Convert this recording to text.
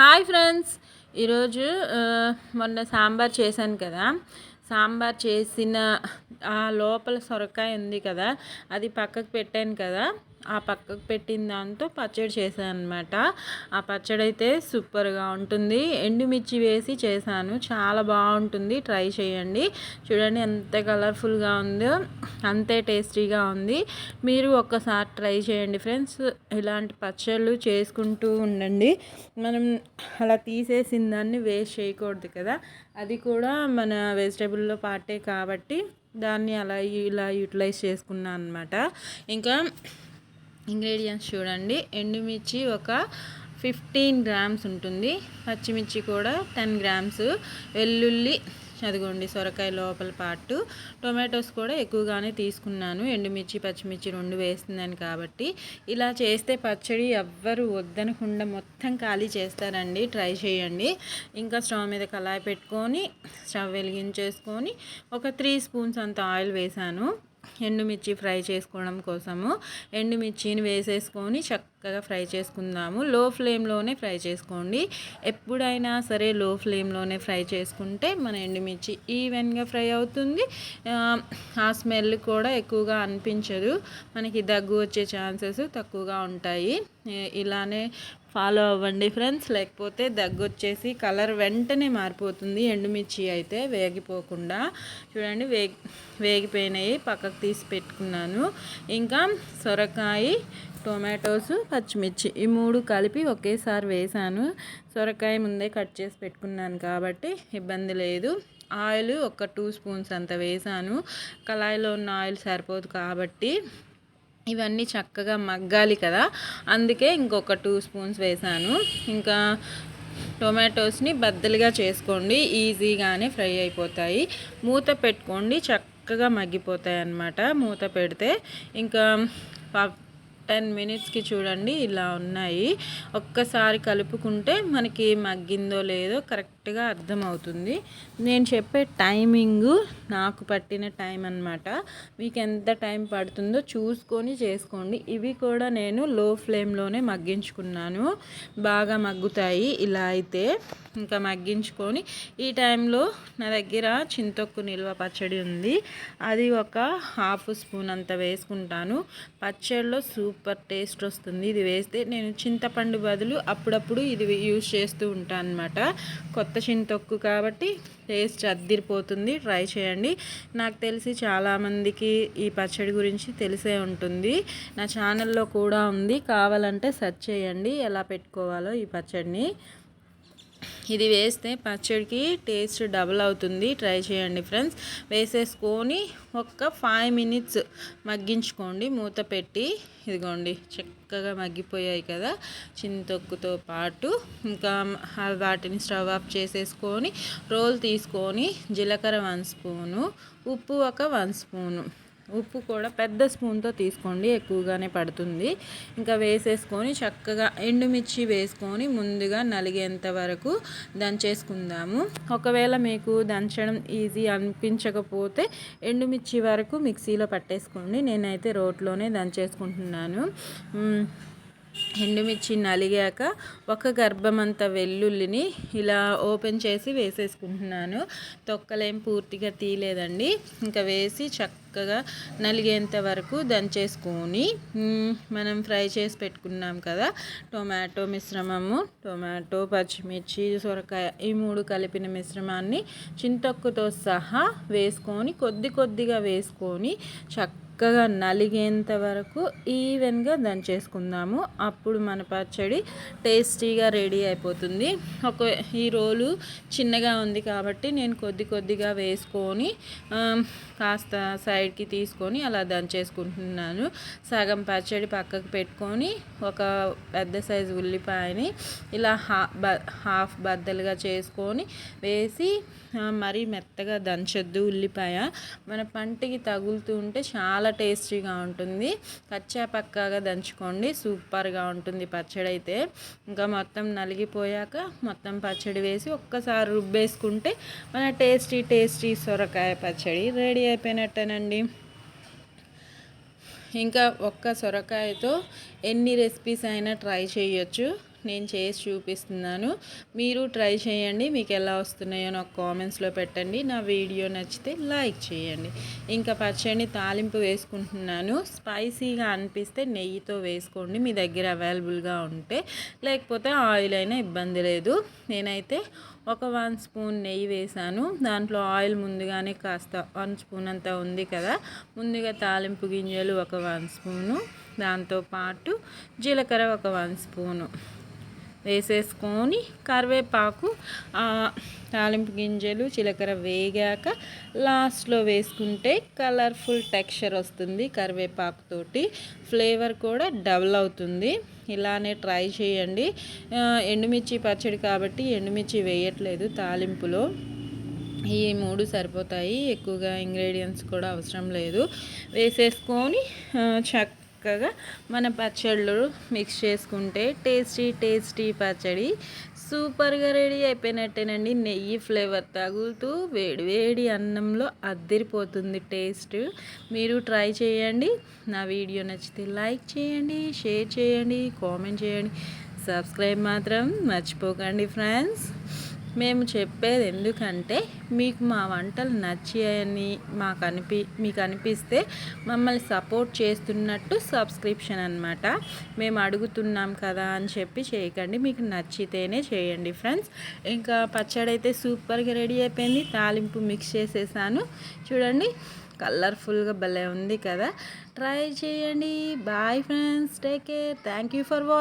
Hi friends. ఈరోజు మొన్న సాంబార్ చేశాను కదా. సాంబార్ చేసిన ఆ లోపల సొరకాయ ఉంది కదా. అది పక్కకు పెట్టాను కదా. ఆ పక్కకు పెట్టిన దాంతో పచ్చడి చేశాను అనమాట ఆ పచ్చడి అయితే సూపర్గా ఉంటుంది. ఎండుమిర్చి వేసి చేశాను. చాలా బాగుంటుంది. ట్రై చేయండి. చూడండి ఎంత కలర్ఫుల్గా ఉందో అంతే టేస్టీగా ఉంది. మీరు ఒక్కసారి ట్రై చేయండి ఫ్రెండ్స్. ఇలాంటి పచ్చళ్ళు చేసుకుంటూ ఉండండి. మనం అలా తీసేసిన దాన్ని వేస్ట్ చేయకూడదు కదా. అది కూడా మన వెజిటేబుల్లో పార్టే కాబట్టి దాన్ని అలా ఇలా యూటిలైజ్ చేసుకున్నాను అనమాట ఇంకా ఇంగ్రీడియంట్స్ చూడండి. ఎండుమిర్చి ఒక ఫిఫ్టీన్ గ్రామ్స్ ఉంటుంది. పచ్చిమిర్చి కూడా టెన్ గ్రామ్స్. వెల్లుల్లి అదిగోండి సొరకాయ లోపల పాటు. టొమాటోస్ కూడా ఎక్కువగానే తీసుకున్నాను. ఎండుమిర్చి పచ్చిమిర్చి రెండు వేస్తున్నాను కాబట్టి. ఇలా చేస్తే పచ్చడి ఎవ్వరు వద్దనకుండా మొత్తం ఖాళీ చేస్తారండి. ట్రై చేయండి. ఇంకా స్టవ్ మీద కళాయి పెట్టుకొని స్టవ్ వెలిగించేసుకొని ఒక త్రీ స్పూన్స్ అంత ఆయిల్ వేసాను. ఎండుమిర్చి ఫ్రై చేసుకోవడం కోసము. ఎండుమిర్చిని వేసేసుకొని చక్క చక్కగా ఫ్రై చేసుకుందాము. లో ఫ్లేమ్లోనే ఫ్రై చేసుకోండి. ఎప్పుడైనా సరే లో ఫ్లేమ్లోనే ఫ్రై చేసుకుంటే మన ఎండుమిర్చి ఈవెన్గా ఫ్రై అవుతుంది. ఆ స్మెల్ కూడా ఎక్కువగా అనిపించదు. మనకి దగ్గు వచ్చే ఛాన్సెస్ తక్కువగా ఉంటాయి. ఇలానే ఫాలో అవ్వండి ఫ్రెండ్స్. లేకపోతే దగ్గు వచ్చేసి కలర్ వెంటనే మారిపోతుంది. ఎండుమిర్చి అయితే వేగిపోకుండా. చూడండి వేగి వేగిపోయినాయి. పక్కకు తీసి పెట్టుకున్నాను. ఇంకా సొరకాయ టొమాటోస్ పచ్చిమిర్చి ఈ మూడు కలిపి ఒకేసారి వేసాను. సొరకాయ ముందే కట్ చేసి పెట్టుకున్నాను కాబట్టి ఇబ్బంది లేదు. ఆయిల్ ఒక టూ స్పూన్స్ అంత వేసాను. కళాయిలో ఉన్న ఆయిల్ సరిపోదు కాబట్టి ఇవన్నీ చక్కగా మగ్గాలి కదా. అందుకే ఇంకొక టూ స్పూన్స్ వేసాను. ఇంకా టొమాటోస్ని బద్దలుగా చేసుకోండి. ఈజీగానే ఫ్రై అయిపోతాయి. మూత పెట్టుకోండి. చక్కగా మగ్గిపోతాయి అన్నమాట మూత పెడితే ఇంకా టెన్ మినిట్స్కి చూడండి ఇలా ఉన్నాయి. ఒక్కసారి కలుపుకుంటే మనకి మగ్గిందో లేదో కరెక్ట్గా అర్థమవుతుంది. నేను చెప్పే టైమింగు నాకు పట్టిన టైం అనమాట మీకు ఎంత టైం పడుతుందో చూసుకొని చేసుకోండి. ఇవి కూడా నేను లో ఫ్లేమ్లోనే మగ్గించుకున్నాను. బాగా మగ్గుతాయి ఇలా అయితే. ఇంకా మగ్గించుకొని ఈ టైంలో నా దగ్గర చింతొక్కు నిల్వ పచ్చడి ఉంది. అది ఒక హాఫ్ స్పూన్ అంత వేసుకుంటాను. పచ్చడిలో సూప్ సూపర్ టేస్ట్ వస్తుంది. ఇది వేస్తే నేను చింతపండు బదులు అప్పుడప్పుడు ఇది యూజ్ చేస్తూ ఉంటాను అనమాట కొత్త చింతొక్కు కాబట్టి టేస్ట్ అద్దిరిపోతుంది. ట్రై చేయండి. నాకు తెలిసి చాలామందికి ఈ పచ్చడి గురించి తెలిసే ఉంటుంది. నా ఛానల్లో కూడా ఉంది. కావాలంటే సెర్చ్ చేయండి. ఎలా పెట్టుకోవాలో ఈ పచ్చడిని. ఇది వేస్తే పచ్చడికి టేస్ట్ డబుల్ అవుతుంది. ట్రై చేయండి ఫ్రెండ్స్. వేసేసుకొని ఒక ఫైవ్ మినిట్స్ మగ్గించుకోండి. మూత పెట్టి ఇదిగోండి చక్కగా మగ్గిపోయాయి కదా చింతొక్కుతో పాటు. ఇంకా వాటిని స్టవ్ ఆఫ్ చేసేసుకొని రోల్ తీసుకొని జీలకర్ర వన్ స్పూను ఉప్పు ఒక వన్ స్పూను. ఉప్పు కూడా పెద్ద స్పూన్తో తీసుకోండి ఎక్కువగానే పడుతుంది. ఇంకా వేసేసుకొని చక్కగా ఎండుమిర్చి వేసుకొని ముందుగా నలిగేంత వరకు దంచేసుకుందాము. ఒకవేళ మీకు దంచడం ఈజీ అనిపించకపోతే ఎండుమిర్చి వరకు మిక్సీలో పట్టేసుకోండి. నేనైతే రోట్లోనే దంచేసుకుంటున్నాను. ఎండుమిర్చి నలిగాక ఒక గర్భమంత వెల్లుల్లిని ఇలా ఓపెన్ చేసి వేసేసుకుంటున్నాను. తొక్కలేం పూర్తిగా తీయలేదండి. ఇంకా వేసి చక్కగా నలిగేంత వరకు దంచేసుకొని మనం ఫ్రై చేసి పెట్టుకున్నాం కదా టొమాటో మిశ్రమము టొమాటో పచ్చిమిర్చి సొరకాయ ఈ మూడు కలిపిన మిశ్రమాన్ని చింతొక్కుతో సహా వేసుకొని కొద్ది కొద్దిగా వేసుకొని చక్క చక్కగా నలిగేంత వరకు ఈవెన్గా దంచేసుకుందాము. అప్పుడు మన పచ్చడి టేస్టీగా రెడీ అయిపోతుంది. ఒక ఈ రోలు చిన్నగా ఉంది కాబట్టి నేను కొద్ది కొద్దిగా వేసుకొని కాస్త సైడ్కి తీసుకొని అలా దంచేసుకుంటున్నాను. సగం పచ్చడి పక్కకు పెట్టుకొని ఒక పెద్ద సైజు ఉల్లిపాయని ఇలా హా హాఫ్ బద్దలుగా చేసుకొని వేసి మరీ మెత్తగా దంచొద్దు ఉల్లిపాయ. మన పంటికి తగులుతూ ఉంటే చాలా చాలా టేస్టీగా ఉంటుంది. కచ్చా పక్కాగా దంచుకోండి. సూపర్గా ఉంటుంది పచ్చడి అయితే ఇంకా మొత్తం నలిగిపోయాక మొత్తం పచ్చడి వేసి ఒక్కసారి రుబ్బేసుకుంటే మన టేస్టీ టేస్టీ సొరకాయ పచ్చడి రెడీ అయిపోయినట్టేనండి. ఇంకా ఒక్క సొరకాయతో ఎన్ని రెసిపీస్ అయినా ట్రై చేయొచ్చు. నేను చేసి చూపిస్తున్నాను. మీరు ట్రై చేయండి. మీకు ఎలా వస్తున్నాయో నాకు కామెంట్స్లో పెట్టండి. నా వీడియో నచ్చితే లైక్ చేయండి. ఇంకా పచ్చడిని తాలింపు వేసుకుంటున్నాను. స్పైసీగా అనిపిస్తే నెయ్యితో వేసుకోండి. మీ దగ్గర అవైలబుల్గా ఉంటే. లేకపోతే ఆయిల్ అయినా ఇబ్బంది లేదు. నేనైతే ఒక వన్ స్పూన్ నెయ్యి వేసాను. దాంట్లో ఆయిల్ ముందుగానే కాస్త వన్ స్పూన్ అంతా ఉంది కదా. ముందుగా తాలింపు గింజలు ఒక వన్ స్పూను. దాంతోపాటు జీలకర్ర ఒక వన్ స్పూను. వేసేసుకొని కరివేపాకు తాలింపు గింజలు చిలకర వేగాక లాస్ట్లో వేసుకుంటే కలర్ఫుల్ టెక్స్చర్ వస్తుంది కరివేపాకుతోటి ఫ్లేవర్ కూడా డబుల్ అవుతుంది. ఇలానే ట్రై చేయండి. ఎండుమిర్చి పచ్చడి కాబట్టి ఎండుమిర్చి వేయట్లేదు తాలింపులో. ఈ మూడు సరిపోతాయి. ఎక్కువగా ఇంగ్రీడియంట్స్ కూడా అవసరం లేదు. వేసేసుకొని చక్క చక్కగా మన పచ్చళ్ళు మిక్స్ చేసుకుంటే టేస్టీ టేస్టీ పచ్చడి సూపర్గా రెడీ అయిపోయినట్టేనండి. నెయ్యి ఫ్లేవర్ తగులుతూ వేడి వేడి అన్నంలో అద్దరిపోతుంది టేస్ట్ మీరు ట్రై చేయండి. నా వీడియో నచ్చితే లైక్ చేయండి షేర్ చేయండి కామెంట్ చేయండి. సబ్స్క్రైబ్ మాత్రం మర్చిపోకండి ఫ్రెండ్స్ మేము చెప్పేది ఎందుకంటే మీకు మా వంటలు నచ్చాయని మాకు అనిపి మీకు అనిపిస్తే మమ్మల్ని సపోర్ట్ చేస్తున్నట్టు సబ్స్క్రిప్షన్ అనమాట మేము అడుగుతున్నాం కదా అని చెప్పి చేయకండి. మీకు నచ్చితేనే చేయండి ఫ్రెండ్స్. ఇంకా పచ్చడి అయితే సూపర్గా రెడీ అయిపోయింది. తాలింపు మిక్స్ చేసేసాను. చూడండి కలర్ఫుల్గా భలే ఉంది కదా. ట్రై చేయండి. Bye friends. Take care. Thank you for watch.